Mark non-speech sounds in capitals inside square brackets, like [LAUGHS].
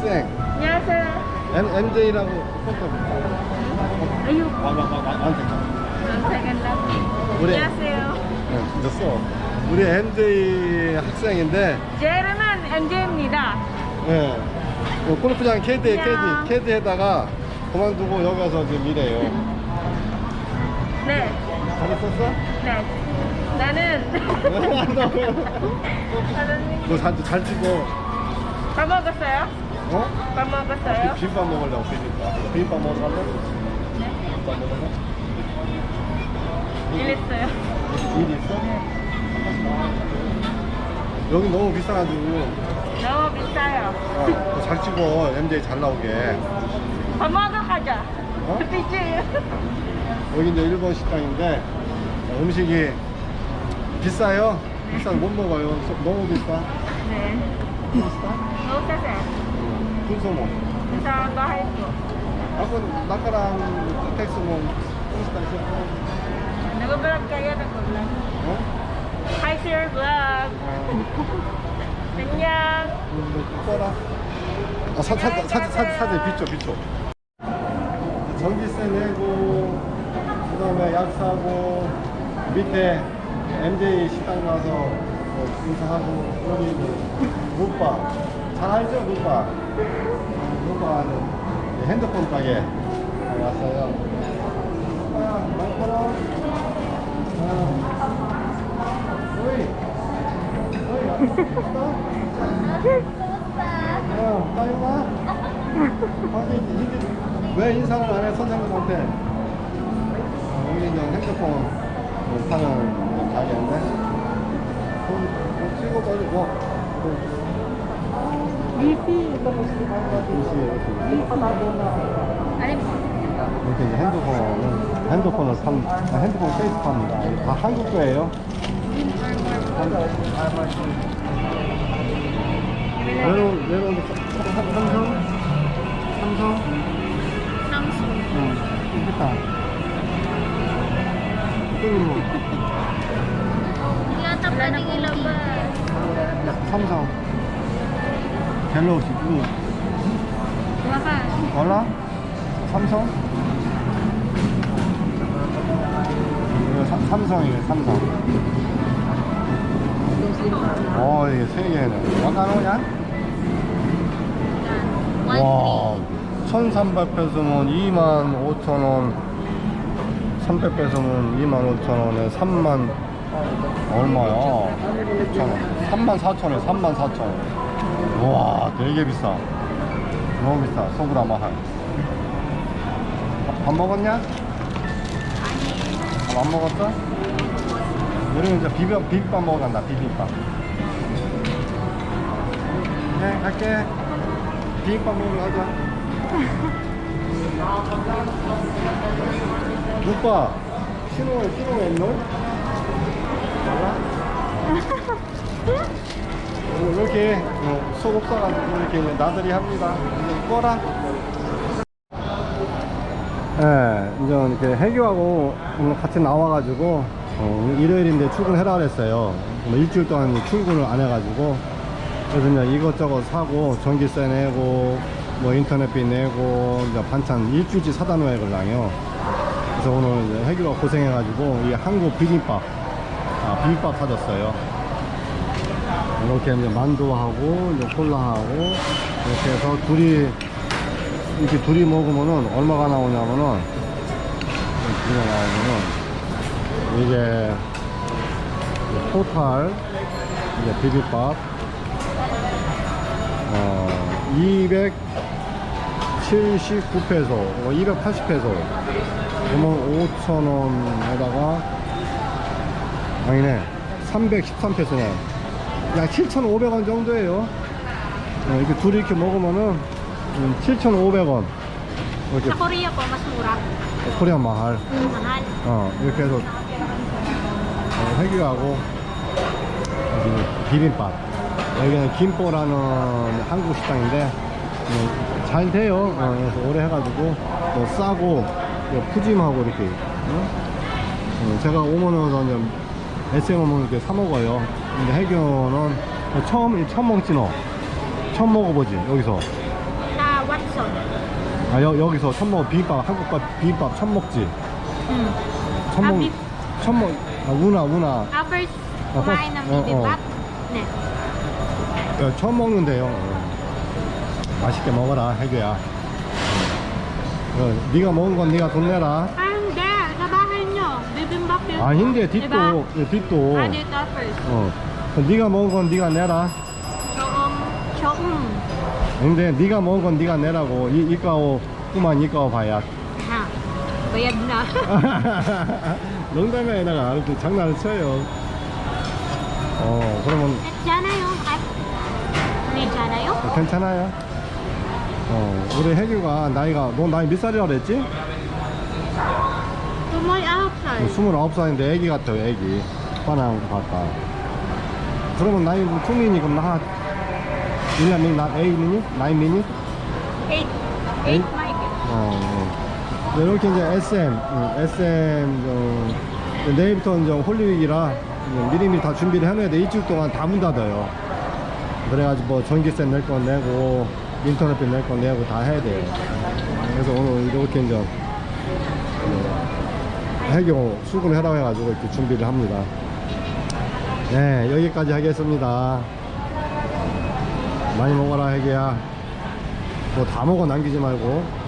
아 학생. 안녕하세요. M MJ라고 포토. 아유, 아아안 감사합니다. 우리 안녕하세요. 네, 늦었어. 우리 MJ 학생인데, 제 이름은 MJ입니다. 예. 어, 골프장 안녕. KD, KD에다가 그만두고 여기 와서 지금 일해요. 네, 잘 있었어? 네. 나는 사장님 [LAUGHS] 너잘 잘 찍어. 밥 먹었어요? 어? 밥 먹었어요? 비빔밥 먹으려고 비빔밥. 비빔밥 먹으러 갈래? 네. 비빔밥 먹으러? 일 했어요. 일 있어? 여기 너무 비싸가지고 너무 비싸요. 어, 잘 찍어 MJ 잘 나오게 밥 먹으러 가자. 어? 비지. 여기 이제 일본 식당인데 음식이 비싸요 비싸서 못 먹어요 소- 너무 비싸 네. 싸세요. 군소모 Sa bahay ko. ako nakaraan text mo kumusta siya Nag-vlog kayo, nag-vlog. 어? Hi sir, vlog. 안녕. 꺼라 아, 사, 사, 사, 사, 사, 사진 비춰 비춰 전기세 내고 그 다음에 약 사고 밑에 MJ 식당 가서 뭐 인사하고 여기 그 루빠 잘 알죠 루빠 하는 핸드폰 가게 왔어요 아 많구나 아 어이 어이 어, 빨리 와. 아니, 이게 왜 인사를 안 해, 선생님한테? 어, 여기 이제 핸드폰 뭐 파는 가게인데. 돈, 돈 찍어 뭐. 이렇게 이제 핸드폰은, 핸드폰을 판, 아, 핸드폰 케이스 팝니다. 다 한국 거예요. 외로운, 외로운 삼성? 삼성? Samsung. 응, 좋겠다. 음, Wala na pwedeng ilabas. 삼성. 갤럭시 블루. Wakas. 몰라? 삼성? 이거 사- 삼성이에요, 삼성. 어, 이게 세 개네. 와카노냐? 와, 1300페소면 2만 5천원, 300페소면 2만 5천원에 3만, 얼마야? 6천원. 3만 4천원, 3만 4천원. 와, 되게 비싸. 너무 비싸. 소브라 마할. 밥, 밥 먹었냐? 밥 안 먹었어? 우리는 이제 비벼, 비빔밥 먹으러 간다, 비빔밥. 네, 갈게. 비빔밥 먹으러 가자. 오빠, 신호, 신호가 있노? 몰라? 어, 이렇게 어, 속 없어가지고 이렇게 나들이 합니다. 이제 꺼라. 예, 이제 이렇게 해교하고 오늘 같이 나와가지고 어, 일요일인데 출근해라 그랬어요. 뭐 일주일 동안 출근을 안 해가지고 그래서 이제 이것저것 사고 전기세 내고 뭐 인터넷비 내고 이제 반찬 일주일치 사다 놓아야 걸랑요. 그래서 오늘 해교가 고생해가지고 이 한국 비빔밥 아, 비빔밥 사줬어요. 이렇게 이제 만두하고 이제 콜라하고 이렇게 해서 둘이 이렇게 둘이 먹으면은 얼마가 나오냐면은 둘이 나오면은 이게 토탈 이제 비빔밥 어 279페소 어, 280페소. 그러면 5천원에다가 아니네 313페소네 약 7,500원 정도예요. 어, 이렇게 둘이 이렇게 먹으면은 음, 7,500원. 이렇게 Sa Korea po, mas mura. 코리안 마할. 어, 이렇게 해서 어, 회귀하고 비빔밥. 여기는 김포라는 한국 식당인데 음, 잘 돼요. 어, 그래서 오래 해가지고 뭐 싸고 뭐 푸짐하고 이렇게. 어? 어, 제가 오면은 이제 SM 오면 이렇게 사 먹어요. 근데 해교는 처음 처음 먹지 너 처음 먹어보지 여기서 Na Watson. 아 여, 여기서 처음 먹어 비빔밥 한국밥 비빔밥 처음 먹지 Ừ. 처음 아, 먹 비- 처음 먹 아, 우나 우나 À, first first. kumain ng Oo. bibimbap. Nè. 야, 처음 먹는데요 맛있게 먹어라 해교야 어, 네가 먹은 건 네가 돈 내라 Ah, 아 Diba? 뒷도 예, 뒷도 first. 어 그럼 네가 먹은 건 네가 내라 Choong. Choong. 근데 네가 먹은 건 네가 내라고 이 이까오 그만 이까오 봐야 Ha. Bayad na. 농담에다가 이렇게 장난을 쳐요 어 그러면 app. May diyan yung? 괜찮아요 어 우리 해규가 나이가 너 나이 몇 살이라 그랬지? Outside. 29살인데 애기 같아요 애기 빠랑 봤다 그러면 나이 투미니 그럼 나 1년 민 나, 에이 미니? 나이 미니? Eight? Eight maybe. 어, 어. 네, 이렇게 이제 SM, 음, SM, 어, 내일부터 이제 홀리윅이라 미리미리 다 준비를 해놔야 돼. 일주일 동안 다 문 닫아요. 그래가지고 뭐 전기세 낼 건 내고, 인터넷비 낼 건 내고 다 해야 돼요. 그래서 오늘 이렇게 이제, 어, 해경 출근하라고 해가지고 이렇게 준비를 합니다. 네, 여기까지 하겠습니다. 많이 먹어라, 해기야. 뭐 다 먹어 남기지 말고.